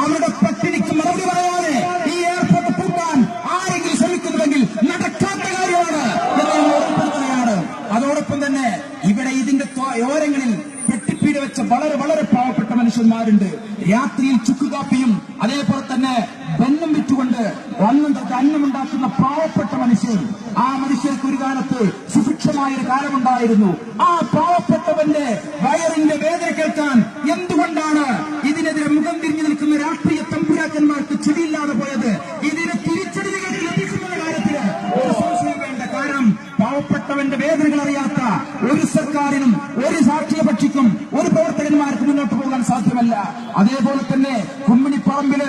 അവരുടെ പട്ടിണിക്ക് മറുപടി പറയാതെ ഈ എയർപോർട്ട് പൂട്ടാൻ ആരെങ്കിലും ശ്രമിക്കുന്നുവെങ്കിൽ നടക്കാത്ത കാര്യമാണ്. അതോടൊപ്പം തന്നെ ഇവിടെ ഇതിന്റെ ഓരങ്ങളിൽ പെട്ടിപ്പീട് വെച്ച വളരെ വളരെ മനുഷ്യന്മാരുണ്ട് രാത്രിയിൽ ചുക്കുകാപ്പിയും അതേപോലെ തന്നെ ബന്ധം വിറ്റുകൊണ്ട് അന്നം അന്നമുണ്ടാക്കുന്ന പാവപ്പെട്ട മനുഷ്യർ ആ മനുഷ്യർക്ക് ഒരു കാലത്ത് സുഭിക്ഷമായ ഒരു കാലമുണ്ടായിരുന്നു. ആ പാവപ്പെട്ടവന്റെ വയറിന്റെ വേദന കേൾക്കാൻ എന്തുകൊണ്ടാണ് ഇതിനെതിരെ മുഖം തിരിഞ്ഞു നിൽക്കുന്ന രാഷ്ട്രീയ തമ്പുരാക്കന്മാർക്ക് ചെടിയില്ലാതെ പോയത്? പാവപ്പെട്ടവന്റെ വേദനകൾ അറിയാത്ത ഒരു സർക്കാരിനും ഒരു സാക്ഷ്യപക്ഷിക്കും ഒരു പ്രവർത്തകന്മാർക്ക് മുന്നോട്ട് പോകാൻ സാധ്യമല്ല. അതേപോലെ തന്നെ കുമ്മിണിപ്പറമ്പിൽ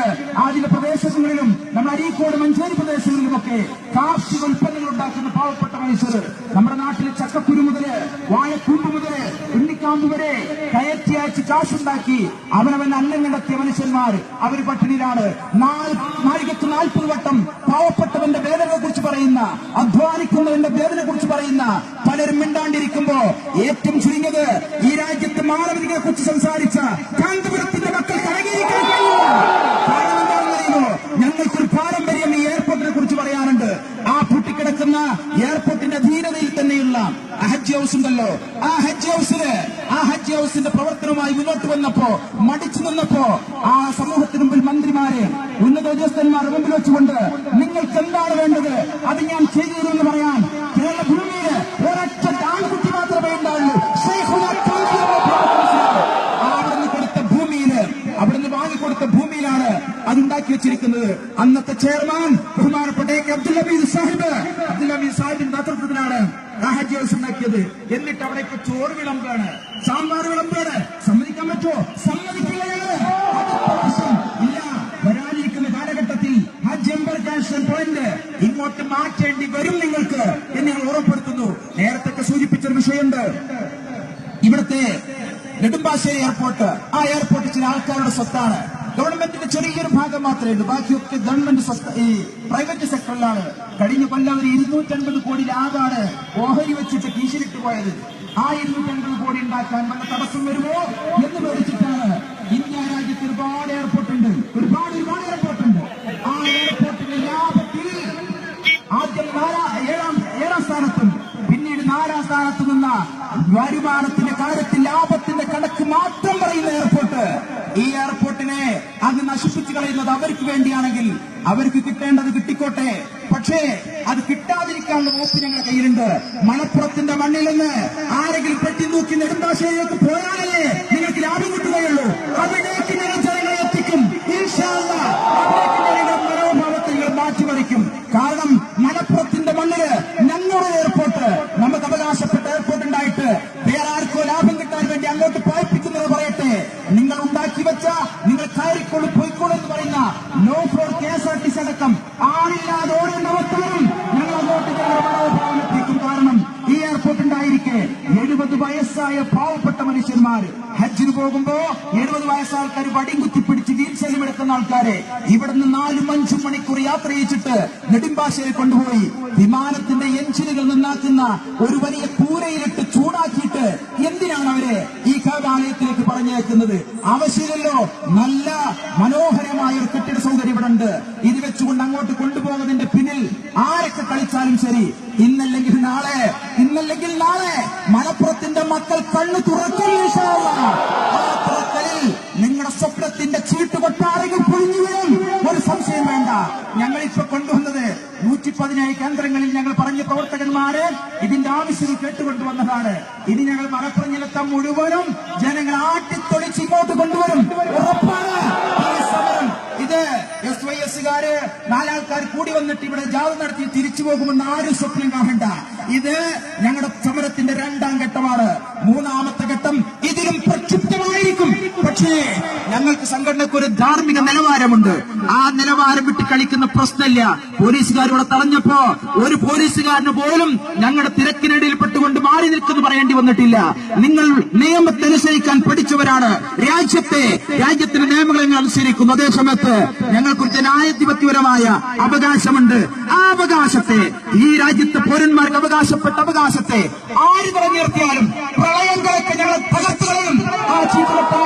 ആദ്യ പ്രദേശങ്ങളിലും നമ്മുടെ അരീക്കോട് മഞ്ചേരി പ്രദേശങ്ങളിലുമൊക്കെ കാർഷിക ഉൽപ്പന്നങ്ങൾ ഉണ്ടാക്കുന്ന പാവപ്പെട്ട മനുഷ്യർ നമ്മുടെ നാട്ടിലെ ചക്കക്കുരു മുതൽ വാഴക്കൂമ്പ് മുതൽ ഉണ്ണിക്കാമ്പ് വരെ കയറ്റി അയച്ച് കാശുണ്ടാക്കി. അവനവൻ അന്നം കണ്ടെത്തിയ മനുഷ്യന്മാർ അവർ പട്ടിണിയിലാണ്. നാഴികത്ത് നാൽപ്പത് വട്ടം പാവപ്പെട്ടവന്റെ വേദനയെ കുറിച്ച് പറയുന്ന അധ്വാനിക്കുന്നവന്റെ വേദനയെ കുറിച്ച് പറയുന്ന പലരും മിണ്ടാണ്ടിരിക്കുമ്പോ ഏറ്റവും ചുരുങ്ങിയത് ഈ രാജ്യത്ത് മാനവികതയെ കുറിച്ച് സംസാരിച്ച കാന്തപുരത്തിന്റെ മക്കൾ കടങ്ങിയിരിക്കാൻ കഴിയില്ല കാരണം എന്താണെന്നറിയുമോ ഞങ്ങൾക്കൊരു പാരമ്പര്യം ഈ എയർപോർട്ടിനെ കുറിച്ച് പറയാനുണ്ട് ആ പൂട്ടിക്കിടക്കുന്ന എയർപോർട്ടിന്റെ ധീരതയിൽ തന്നെയുള്ള ആ ഹജ്ജ് ഹൗസ് ഉണ്ടല്ലോ ആ ഹജ്ജ് ഹൗസിൽ ആ ഹജ്ജ് ഹൗസിന്റെ പ്രവർത്തനവുമായി മുന്നോട്ട് വന്നപ്പോ മടിച്ചു നിന്നപ്പോ ആ സമൂഹത്തിന് മുമ്പിൽ മന്ത്രിമാരെ ഉന്നത വെച്ചുകൊണ്ട് നിങ്ങൾക്ക് എന്താണ് വേണ്ടത്? അത് ഞാൻ ചെയ്തു തരുമെന്ന് പറയാൻ കേരള ഭൂമിയിൽ ഒരൊറ്റ ആൺകുട്ടി മാത്രമേ ഉണ്ടാവുള്ളൂ. കൊടുത്ത ഭൂമിയിൽ അവിടുന്ന് വാങ്ങിക്കൊടുത്ത ഭൂമിയിലാണ് അതുണ്ടാക്കി വെച്ചിരിക്കുന്നത്. അന്നത്തെ ചെയർമാൻ ബഹുമാനപ്പെട്ട അബ്ദുൽ നബീദ് സാഹിബ്. അബ്ദുൽ നബീദ് സാഹിബിന്റെ നേതൃത്വത്തിലാണ് ഉണ്ടാക്കിയത്. എന്നിട്ട് അവിടേക്ക് ചോറ് വിളമ്പാണ് സാമ്പാർ വിളമ്പാണ്. മാറ്റേണ്ടി വരും നിങ്ങൾക്ക് എന്ന് ഞങ്ങൾ ഉറപ്പെടുത്തുന്നു നേരത്തെ സൂചിപ്പിച്ചൊരു വിഷയമുണ്ട്. ഇവിടുത്തെ നെടുമ്പാശ്ശേരി എയർപോർട്ട് ആ എയർപോർട്ട് ചില ആൾക്കാരുടെ സ്വത്താണ്. ഗവൺമെന്റിന്റെ ചെറിയൊരു ഭാഗം മാത്രമേ ഉള്ളൂ. ബാക്കിയൊക്കെ ഗവൺമെന്റ് ഈ പ്രൈവറ്റ് സെക്ടറിലാണ് കഴിഞ്ഞ കൊല്ലം ഒരു ഇരുന്നൂറ്റൻപത് കോടി ലാഭാണ് ഓഹരി വെച്ചിട്ട് കീശിലിട്ട് പോയത്. ആ ഇരുന്നൂറ്റൻപത് കോടി ഉണ്ടാക്കാൻ വല്ല തടസ്സം വരുമോ എന്ന് പേടിച്ചിട്ടാണ് ഇന്ത്യ രാജ്യത്ത് ഒരുപാട് എയർപോർട്ട് ഉണ്ട്. സ്ഥാനത്ത് നിന്ന വരുമാനത്തിന്റെ കാര്യത്തിൽ ലാഭത്തിന്റെ കണക്ക് മാത്രം പറയുന്ന എയർപോർട്ട് ഈ എയർപോർട്ടിനെ അത് നശിപ്പിച്ചു കളയുന്നത് അവർക്ക് വേണ്ടിയാണെങ്കിൽ അവർക്ക് കിട്ടേണ്ടത് കിട്ടിക്കോട്ടെ. പക്ഷേ അത് കിട്ടാതിരിക്കാനുള്ള വകുപ്പ് ഞങ്ങളുടെ കയ്യിലുണ്ട്. മലപ്പുറത്തിന്റെ മണ്ണിൽ നിന്ന് ആരെങ്കിലും പെട്ടി നോക്കി നെടുമ്പാശ്ശേരിയിലേക്ക് പോയാലേ നിങ്ങൾക്ക് ലാഭം കിട്ടുകയുള്ളൂ. അവിടേക്ക് പോകുമ്പോ എഴുപത് വയസ്സ് ആൾക്കാർ വടിയും കുത്തിപ്പിടിച്ച് വീൽചെയറിൽ എടുക്കുന്ന ആൾക്കാരെ ഇവിടുന്ന് നാലും അഞ്ചും മണിക്കൂർ യാത്ര ചെയ്യിച്ചിട്ട് നെടുമ്പാശ്ശേരി കൊണ്ടുപോയി. വിമാനത്തിന്റെ എഞ്ചിനുകൾ നന്നാക്കുന്ന ഒരു വലിയ കൂരയിലിട്ട് ചൂടാക്കിയിട്ട് എന്തിനാണ് അവരെ ഈ കലാലയത്തിലേക്ക് പറഞ്ഞേക്കുന്നത് ആവശ്യമില്ലല്ലോ. നല്ല മനോഹരമായ ഒരു കെട്ടിട സൗകര്യം ഇവിടെ ഉണ്ട് ഇത് വെച്ചുകൊണ്ട് അങ്ങോട്ട് കൊണ്ടുപോകുന്നതിന്റെ പിന്നിൽ ആരൊക്കെ കളിച്ചാലും ശരി. ഇന്നല്ലെങ്കിൽ നാളെ ഇന്നല്ലെങ്കിൽ നാളെ മലപ്പുറത്തിന്റെ മക്കൾ കണ്ണു തുറക്കും. ഞങ്ങൾ ഇപ്പൊ കൊണ്ടുവന്നത് നൂറ്റി പതിനേഴ് കേന്ദ്രങ്ങളിൽ ഞങ്ങൾ പറഞ്ഞ പ്രവർത്തകന്മാര് ഇതിന്റെ ആവശ്യം കേട്ടുകൊണ്ടുവന്നതാണ്. ഇനി ഞങ്ങൾ മലപ്പുറഞ്ഞിലെത്താൻ മുഴുവനും ജനങ്ങൾ ആട്ടിത്തൊളിച്ച് ഇങ്ങോട്ട് കൊണ്ടുവരും. ഉറപ്പാണ്. സമരം. ഇത് എസ് വൈ എസുകാര് നാലാൾക്കാർ കൂടി വന്നിട്ട് ഇവിടെ ജാഥ നടത്തി തിരിച്ചു പോകുമെന്ന് ആരും സ്വപ്നം കാണണ്ട. ഇത് ഞങ്ങളുടെ സമരത്തിന്റെ രണ്ടാം ഘട്ടമാണ്. മൂന്നാമത്തെ ഘട്ടം ഇതിലും പ്രക്ഷുബ്ധമായിരിക്കും. പക്ഷേ ഞങ്ങൾക്ക് സംഘടനയ്ക്ക് ഒരു ധാർമ്മിക നിലവാരമുണ്ട്. ആ നിലവാരം വിട്ട് കളിക്കുന്ന പ്രശ്നമില്ല. പോലീസുകാരോട് തടഞ്ഞപ്പോ ഒരു പോലീസുകാരന് പോലും ഞങ്ങളുടെ തിരക്കിനിടയിൽ പെട്ടുകൊണ്ട് മാറി നിൽക്കുന്നു പറയേണ്ടി വന്നിട്ടില്ല. നിങ്ങൾ നിയമത്തെ അനുസരിക്കാൻ പഠിച്ചവരാണ്. രാജ്യത്തെ രാജ്യത്തിന്റെ നിയമങ്ങളെ നിങ്ങൾ അനുസരിക്കുന്നു. അതേസമയത്ത് ഞങ്ങൾക്കൊരു ജനാധിപത്യപരമായ അവകാശമുണ്ട്. ആ അവകാശത്തെ ഈ രാജ്യത്തെ പൗരന്മാർക്ക് അവകാശപ്പെട്ട അവകാശത്തെ ആര് നിറഞ്ഞിർത്തിയാലും പ്രളയങ്ങളൊക്കെ ഞങ്ങൾ തകർത്തുകളയും ആ ചീത്തവട്ടാരങ്ങളെ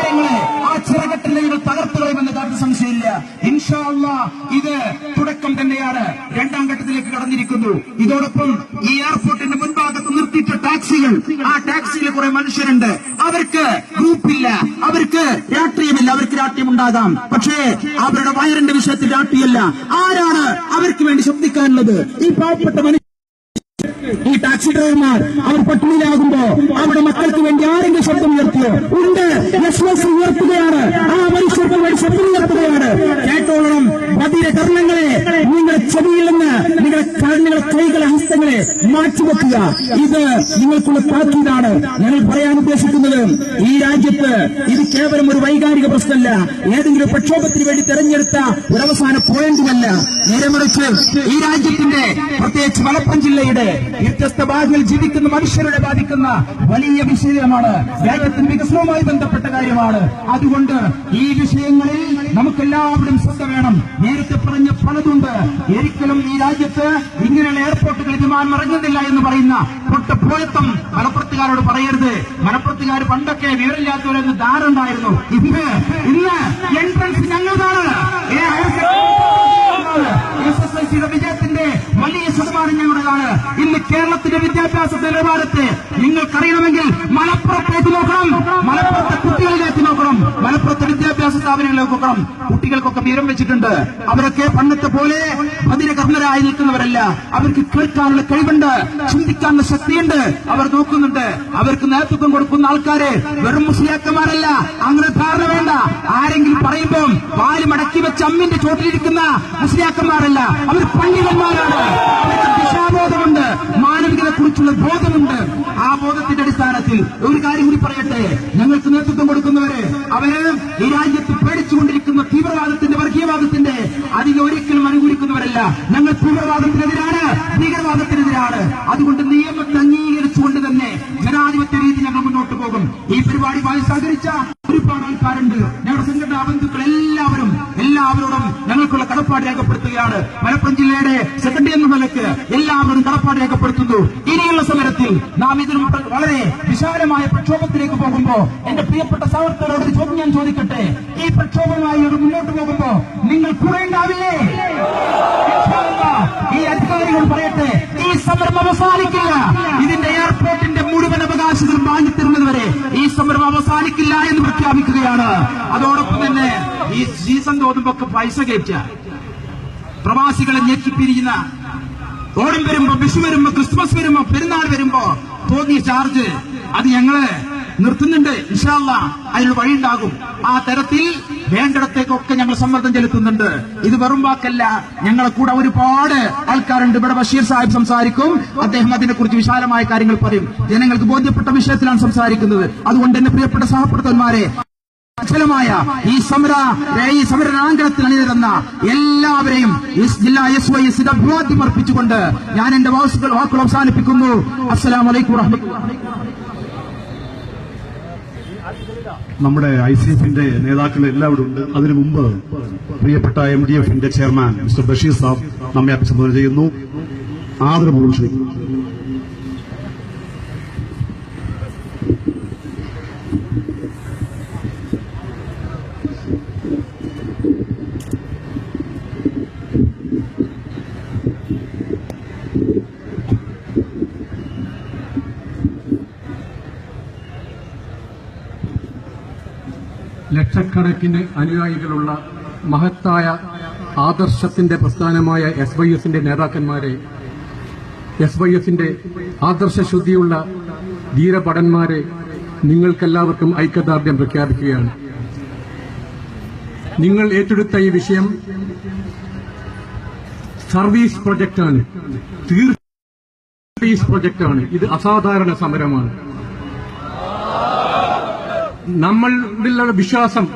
ആ ചിറകട്ടിലെ ഞങ്ങൾ തകർത്തുകളയുമെന്ന കാര്യത്തിൽ സംശയമില്ല ഇൻഷാ അല്ലാ ഇത് തുടക്കം തന്നെയാണ്. രണ്ടാം ഘട്ടത്തിലേക്ക് കടന്നിരിക്കുന്നു. ഇതോടൊപ്പം ഈ എയർപോർട്ടിന്റെ മുൻഭാഗത്ത് നിർത്തിച്ച ടാക്സികൾ ആ ടാക്സിയിൽ കുറെ മനുഷ്യരുണ്ട്. അവർക്ക് ഗ്രൂപ്പില്ല അവർക്ക് രാഷ്ട്രീയമില്ല. അവർക്ക് രാഷ്ട്രീയം ഉണ്ടാകാം. പക്ഷേ അവരുടെ വയറിന്റെ വിഷയത്തിൽ രാഷ്ട്രീയമല്ല ആരാണ് അവർക്ക് വേണ്ടി ശബ്ദിക്കാനുള്ളത്? ഈ പാവപ്പെട്ട മനുഷ്യ ഈ ടാക്സി ഡ്രൈവർമാർ അവർ പട്ടിണിയിലാകുമ്പോ അവരുടെ മക്കൾക്ക് വേണ്ടി ആരെങ്കിലും ശബ്ദം ഉയർത്തിയോ ഉണ്ട് ഉയർത്തുകയാണ്. ആ മനുഷ്യർക്ക് വേണ്ടി ശബ്ദം ഉയർത്തുകയാണ് ঠিক മാറ്റിവെക്കുക. ഇത് നിങ്ങൾക്കുള്ള താക്കീതാണ് ഞങ്ങൾ പറയാൻ ഉദ്ദേശിക്കുന്നത്. ഈ രാജ്യത്ത് ഇത് കേവലം ഒരു വൈകാരിക പ്രശ്നമല്ല. ഏതെങ്കിലും പ്രക്ഷോഭത്തിന് വേണ്ടി തെരഞ്ഞെടുത്ത ഒരു അവസാന പോയിന്റുമല്ല. നേരെ മറിച്ച് ഈ രാജ്യത്തിന്റെ പ്രത്യേകിച്ച് മലപ്പുറം ജില്ലയുടെ വ്യത്യസ്ത ഭാഗങ്ങളിൽ ജീവിക്കുന്ന മനുഷ്യരുടെ ബാധിക്കുന്ന വലിയ വിഷയമാണ്. രാജ്യത്തിന്റെ വികസനവുമായി ബന്ധപ്പെട്ട കാര്യമാണ്. അതുകൊണ്ട് ഈ വിഷയങ്ങളിൽ നമുക്കെല്ലാവരും ശ്രദ്ധ വേണം. നേരത്തെ പറഞ്ഞ പലതുണ്ട്. ഒരിക്കലും ഈ രാജ്യത്ത് ഇങ്ങനെയുള്ള എയർപോർട്ടുകൾ ഇറങ്ങുന്നില്ല എന്ന് പറയുന്ന പൊട്ടപ്പോയത്വം മലപ്പുറത്തുകാരോട് പറയരുത്. മലപ്പുറത്തുകാർ പണ്ടൊക്കെ വിവരമില്ലാത്തവരെന്ന് ധാരണ ഉണ്ടായിരുന്നു. ഇന്ന് ഇന്ന് കേരളത്തിന്റെ വിദ്യാഭ്യാസ നിലവാരത്തെ നിങ്ങൾക്കറിയണമെങ്കിൽ മലപ്പുറത്തേക്ക് നോക്കണം. മലപ്പുറത്തെ കുട്ടികളിലേക്ക് നോക്കണം. മലപ്പുറത്തെ വിദ്യാഭ്യാസ സ്ഥാപനങ്ങളിലേക്ക് നോക്കണം. കുട്ടികൾക്കൊക്കെ വിവരം വെച്ചിട്ടുണ്ട്. അവരൊക്കെ പണ്ടത്തെ പോലെ അതിരകർണരായി നിൽക്കുന്നവരല്ല. അവർക്ക് കേൾക്കാനുള്ള കഴിവുണ്ട്. ചിന്തിക്കാനുള്ള ശക്തിയുണ്ട്. അവർ നോക്കുന്നുണ്ട്. അവർക്ക് നേതൃത്വം കൊടുക്കുന്ന ആൾക്കാരെ വെറും മുസ്ലിയാക്കന്മാരല്ല. അങ്ങനെ ധാരണ വേണ്ട. ആരെങ്കിലും പറയുമ്പോൾ പാൽ മടക്കി വെച്ച് അമ്മിന്റെ ചോട്ടിലിരിക്കുന്ന മുസ്ലിയാക്കന്മാരല്ല. അവർ പണ്ഡിതന്മാരാണ്. ദിശാബോധമുണ്ട് മാനവികതയെ കുറിച്ചുള്ള ബോധമുണ്ട്. ആ ബോധത്തിന്റെ അടിസ്ഥാനത്തിൽ ഒരു കാര്യം കൂടി പറയട്ടെ. ഞങ്ങൾക്ക് നേതൃത്വം കൊടുക്കുന്നവരെ അവർ ഈ രാജ്യത്ത് പേടിച്ചുകൊണ്ടിരിക്കുന്ന തീവ്രവാദത്തിന്റെ വർഗീയവാദത്തിന്റെ അതിനെ ഒരിക്കലും അനുകൂലിക്കുന്നവരല്ല. ഞങ്ങൾ തീവ്രവാദത്തിനെതിരാണ് ഭീകരവാദത്തിനെതിരാണ്. അതുകൊണ്ട് നിയമത്തെ അംഗീകരിച്ചുകൊണ്ട് തന്നെ ജനാധിപത്യ രീതി ഞങ്ങൾ മുന്നോട്ട് പോകും. ഈ പരിപാടിയുമായി സഹകരിച്ച ഒരുപാട് ആൾക്കാരുണ്ട്. ഞങ്ങളുടെ സംഘടനാ ബന്ധുക്കൾ എല്ലാവരും എല്ലാവരോടും ഞങ്ങൾക്കുള്ള കടപ്പാട് രേഖപ്പെടുത്തുകയാണ്. മലപ്പുറം ജില്ലയുടെ സെക്രട്ടറി എന്ന നിലയ്ക്ക് എല്ലാവരും കടപ്പാട് രേഖപ്പെടുത്തുന്നു. ഇനിയുള്ള സമരത്തിൽ നാം ഇതിന് വളരെ വിശാലമായ പ്രക്ഷോഭത്തിലേക്ക് പോകുമ്പോ എന്റെ പ്രിയപ്പെട്ട സഹോദരരോട് ചോദ്യം ഞാൻ ചോദിക്കട്ടെ? ഈ പ്രക്ഷോഭമായി ഒരു മുന്നോട്ട് പോകുമ്പോ നിങ്ങൾ കൂടെ ഉണ്ടാവില്ലേ ഈ അധികാരികൾ പറയട്ടെ ഈ സമരം അവസാനിക്കില്ല. ഇതിന്റെ എയർപോർട്ടിന്റെ മുഴുവൻ അവകാശങ്ങൾ വാങ്ങിത്തരുന്നതുവരെ ഈ സമരം അവസാനിക്കില്ല എന്ന് പ്രഖ്യാപിക്കുകയാണ്. അതോടൊപ്പം തന്നെ ഈ സീസൺ തോന്നുമ്പോ പൈസ കയറ്റുക. പ്രവാസികളെ ഞെക്കിപ്പിരിക്കുന്ന ഓണം വരുമ്പോ വിഷു വരുമ്പോ ക്രിസ്മസ് വരുമ്പോ പെരുന്നാൾ വരുമ്പോ തോന്നിയ ചാർജ് അത് ഞങ്ങൾ നിർത്തുന്നുണ്ട്. ഇൻഷാല്ല അതിനുള്ള വഴിയുണ്ടാകും. ആ തരത്തിൽ വേണ്ടിടത്തേക്കൊക്കെ ഞങ്ങൾ സമ്മർദ്ദം ചെലുത്തുന്നുണ്ട്. ഇത് വെറും വാക്കല്ല. ഞങ്ങളെ കൂടെ ഒരുപാട് ആൾക്കാരുണ്ട്. ഇവിടെ ബഷീർ സാഹിബ് സംസാരിക്കും. അദ്ദേഹം അതിനെ കുറിച്ച് വിശാലമായ കാര്യങ്ങൾ പറയും. ജനങ്ങൾക്ക് ബോധ്യപ്പെട്ട വിഷയത്തിലാണ് സംസാരിക്കുന്നത്. അതുകൊണ്ട് എന്റെ പ്രിയപ്പെട്ട സഹപ്രവർത്തകന്മാരെ അചലമായ ഈ സമര ഈ സമരണാങ്കണത്തിൽ അണിനിരുന്ന എല്ലാവരെയും ജില്ലാ എസ് വൈ എസ് അഭിവാദ്യം അർപ്പിച്ചുകൊണ്ട് ഞാൻ എന്റെ വാസുകൾ വാക്കുകൾ അവസാനിപ്പിക്കുന്നു. അസ്സലാം വലൈക്കും നമ്മുടെ ഐ സി എഫിന്റെ നേതാക്കൾ എല്ലാവരും ഉണ്ട്. അതിനു മുമ്പ് പ്രിയപ്പെട്ട എം ഡി എഫിന്റെ ചെയർമാൻ മിസ്റ്റർ ബഷീർ സാബ് നമ്മെ അഭിസംബോധന ചെയ്യുന്നു. ആദരപൂർവം ക്ഷണിക്കുന്നു. ലക്ഷക്കണക്കിന് അനുയായികളുള്ള മഹത്തായ ആദർശത്തിന്റെ പ്രസ്ഥാനമായ എസ് വൈ എസിന്റെ നേതാക്കന്മാരെ എസ് വൈ എസിന്റെ ആദർശശുദ്ധിയുള്ള ധീരഭടന്മാരെ നിങ്ങൾക്കെല്ലാവർക്കും ഐക്യദാർഢ്യം പ്രഖ്യാപിക്കുകയാണ്. നിങ്ങൾ ഏറ്റെടുത്ത ഈ വിഷയം സർവീസ് പ്രൊജക്റ്റാണ്. തീർച്ചയായും പ്രൊജക്റ്റാണ്. ഇത് അസാധാരണ സമരമാണ്. നമ്മളിലുള്ള വിശ്വാസം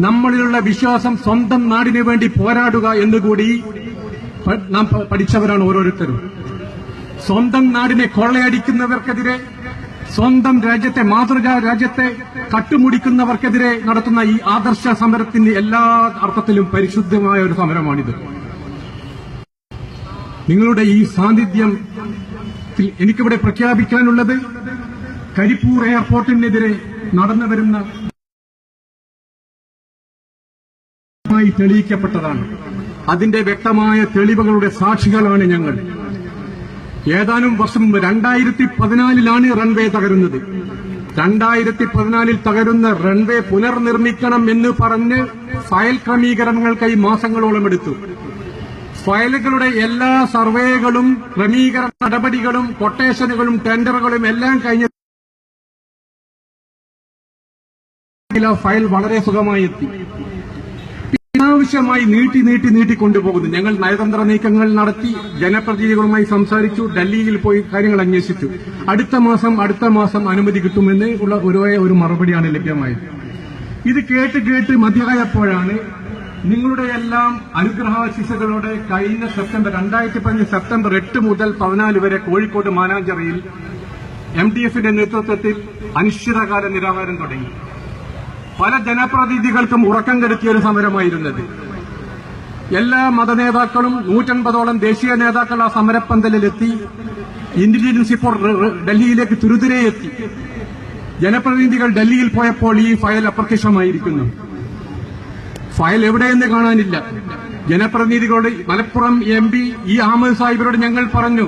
നമ്മളിലുള്ള വിശ്വാസം സ്വന്തം നാടിന് വേണ്ടി പോരാടുക എന്നുകൂടി നാം പഠിച്ചവരാണ് ഓരോരുത്തരും. സ്വന്തം നാടിനെ കൊള്ളയടിക്കുന്നവർക്കെതിരെ സ്വന്തം രാജ്യത്തെ മാതൃകാ രാജ്യത്തെ കട്ടുമുടിക്കുന്നവർക്കെതിരെ നടത്തുന്ന ഈ ആദർശ സമരത്തിന്റെ എല്ലാ അർത്ഥത്തിലും പരിശുദ്ധമായ ഒരു സമരമാണിത്. നിങ്ങളുടെ ഈ സാന്നിധ്യം എനിക്കിവിടെ പ്രഖ്യാപിക്കാനുള്ളത് കരിപ്പൂർ എയർപോർട്ടിനെതിരെ നടന്നു വരുന്ന തെളിയിക്കപ്പെട്ടതാണ്. അതിന്റെ വ്യക്തമായ തെളിവുകളുടെ സാക്ഷികളാണ് ഞങ്ങൾ. ഏതാനും വർഷം മുമ്പ് രണ്ടായിരത്തി പതിനാലിലാണ് റൺവേ തകരുന്നത്. രണ്ടായിരത്തി പതിനാലിൽ തകരുന്ന റൺവേ പുനർനിർമ്മിക്കണം എന്ന് പറഞ്ഞ് ഫയൽ ക്രമീകരണങ്ങൾക്കായി മാസങ്ങളോളം എടുത്തു. ഫയലുകളുടെ എല്ലാ സർവേകളും ക്രമീകരണ നടപടികളും കൊട്ടേഷനുകളും ടെൻഡറുകളും എല്ലാം കഴിഞ്ഞ ഫയൽ വളരെ സുഖമായി എത്തി. അനാവശ്യമായി നീട്ടി നീട്ടി നീട്ടി കൊണ്ടുപോകുന്നു. ഞങ്ങൾ നയതന്ത്ര നീക്കങ്ങൾ നടത്തി ജനപ്രതിനിധികളുമായി സംസാരിച്ചു ഡൽഹിയിൽ പോയി കാര്യങ്ങൾ അന്വേഷിച്ചു. അടുത്ത മാസം അടുത്ത മാസം അനുമതി കിട്ടുമെന്ന് ഉള്ള ഒരേ ഒരു മറുപടിയാണ് ലഭ്യമായത്. ഇത് കേട്ട് കേട്ട് മതിയായപ്പോഴാണ് നിങ്ങളുടെ എല്ലാം അനുഗ്രഹാശിസകളോടെ കഴിഞ്ഞ സെപ്റ്റംബർ രണ്ടായിരത്തി പതിനഞ്ച് സെപ്റ്റംബർ എട്ട് മുതൽ പതിനാല് വരെ കോഴിക്കോട് മാനാഞ്ചിറയിൽ എം ഡി എഫിന്റെ നേതൃത്വത്തിൽ അനിശ്ചിതകാല നിരാഹാരം തുടങ്ങി. പല ജനപ്രതിനിധികൾക്കും ഉറക്കം കെടുത്തിയ ഒരു സമരമായിരുന്നത്. എല്ലാ മതനേതാക്കളും നൂറ്റൻപതോളം ദേശീയ നേതാക്കൾ ആ സമരപ്പന്തലിലെത്തി ഇന്റലിജൻസ് ഇപ്പോൾ ഡൽഹിയിലേക്ക് തുരുതിരെ എത്തി. ജനപ്രതിനിധികൾ ഡൽഹിയിൽ പോയപ്പോൾ ഈ ഫയൽ അപ്രത്യക്ഷമായിരിക്കുന്നു. ഫയൽ എവിടെയെന്ന് കാണാനില്ല. ജനപ്രതിനിധികളോട് Malappuram M P E Ahmed സാഹിബിനോട് ഞങ്ങൾ പറഞ്ഞു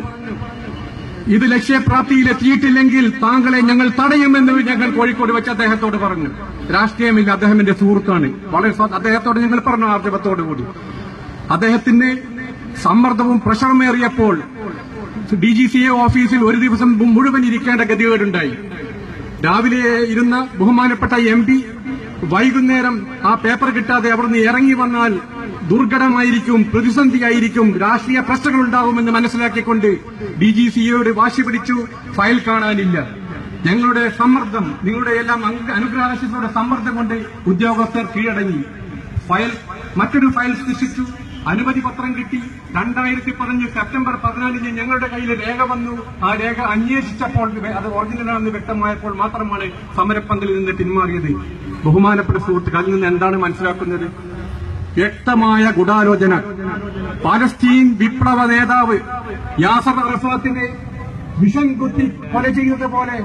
ഇത് ലക്ഷ്യപ്രാപ്തിയിൽ എത്തിയിട്ടില്ലെങ്കിൽ താങ്കളെ ഞങ്ങൾ തടയുമെന്ന് ഞങ്ങൾ കോഴിക്കോട് വെച്ച് അദ്ദേഹത്തോട് പറഞ്ഞു. രാഷ്ട്രീയമില്ല അദ്ദേഹം എന്റെ സുഹൃത്താണ്. വളരെ അദ്ദേഹത്തോട് ഞങ്ങൾ പറഞ്ഞു ആർജവത്തോടു കൂടി അദ്ദേഹത്തിന് സമ്മർദ്ദവും പ്രഷറുമേറിയപ്പോൾ ഡി ജി സി എ ഓഫീസിൽ ഒരു ദിവസം മുഴുവൻ ഇരിക്കേണ്ട ഗതികേടുണ്ടായി. രാവിലെ ഇരുന്ന ബഹുമാനപ്പെട്ട എം പി വൈകുന്നേരം ആ പേപ്പർ കിട്ടാതെ അവിടുന്ന് ഇറങ്ങി വന്നാൽ ദുർഘടമായിരിക്കും പ്രതിസന്ധിയായിരിക്കും രാഷ്ട്രീയ പ്രശ്നങ്ങൾ ഉണ്ടാകുമെന്ന് മനസ്സിലാക്കിക്കൊണ്ട് ഡി ജി സിയോട് വാശി പിടിച്ചു ഫയൽ കാണാനില്ല. ഞങ്ങളുടെ സമ്മർദ്ദം നിങ്ങളുടെ എല്ലാം അനുഗ്രഹാശിസയുടെ സമ്മർദ്ദം കൊണ്ട് ഉദ്യോഗസ്ഥർ കീഴടങ്ങി. ഫയൽ മറ്റൊരു ഫയൽ സൃഷ്ടിച്ചു. അനുമതി പത്രം കിട്ടി. രണ്ടായിരത്തി പതിനഞ്ച് സെപ്റ്റംബർ പതിനാലിന് ഞങ്ങളുടെ കയ്യിൽ രേഖ വന്നു. ആ രേഖ അന്വേഷിച്ചപ്പോൾ അത് ഒറിജിനലാണെന്ന് വ്യക്തമായപ്പോൾ മാത്രമാണ് സമരപ്പന്തലിൽ നിന്ന് പിന്മാറിയത് ബഹുമാനപ്പെട്ട സുഹൃത്തുക്കൾ അതിൽ നിന്ന് എന്താണ് മനസ്സിലാക്കുന്നത്? വ്യക്തമായ ഗൂഢാലോചന. പാലസ്തീൻ വിപ്ലവ നേതാവ് യാസർ അറഫാത്തിനെ വിഷം കുത്തി കൊല ചെയ്തതുപോലെ